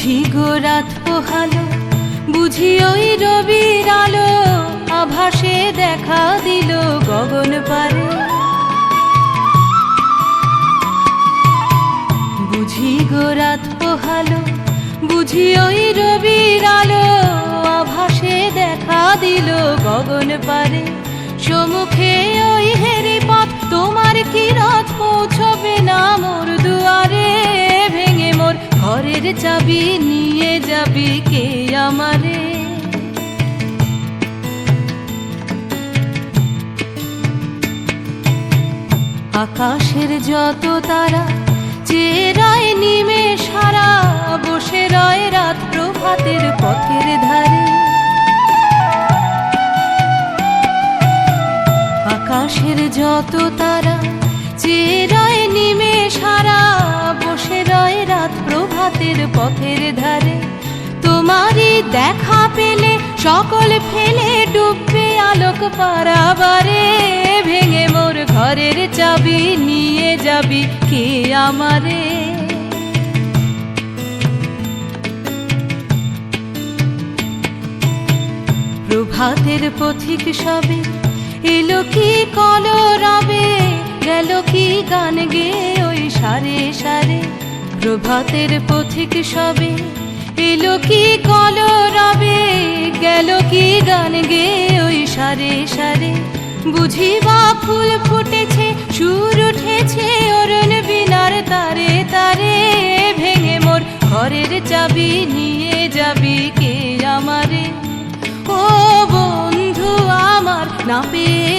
বুঝি গো রাত পোহালো, বুঝি ওই রবির আলো, আভাসে দেখা দিল গগন পারে। বুঝি গো রাত পোহালো, বুঝি ওই রবির আলো, আভাসে দেখা দিল গগন পারে। সমুখে চাবি নিয়ে যাবি কে আমারে? আকাশের যত তারা, চেরায় নিমে সারা, বসে রয় রাত প্রভাতের পথের ধারে। আকাশের যত তারা পথের ধারে। তোমারই দেখা পেলে সকল ফেলে ডুববে আলোক পারাবারে। ভেঙে মোর ঘরের চাবি নিয়ে যাবি কে আমারে? প্রভাতের পথিক সবে এলো কি কলরবে? গেল কি গান গে ওই সারে সারে? প্রভাতের পথিক সবে, এলো কি কলরবে, গেল কি গান গে ওই সারে সারে। বুঝিবা ফুল ফুটেছে, সুর উঠেছে, অরণ বিনার তারে তারে। ভেঙে মোর ঘরের চাবি নিয়ে যাবি কে আমারে? ও বন্ধু আমার, না পেয়ে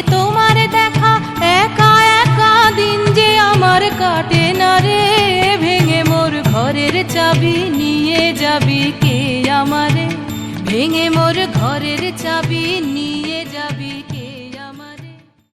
চাবি নিয়ে যাবি কে আমারে? ভেঙে মোর ঘরের চাবি নিয়ে যাবি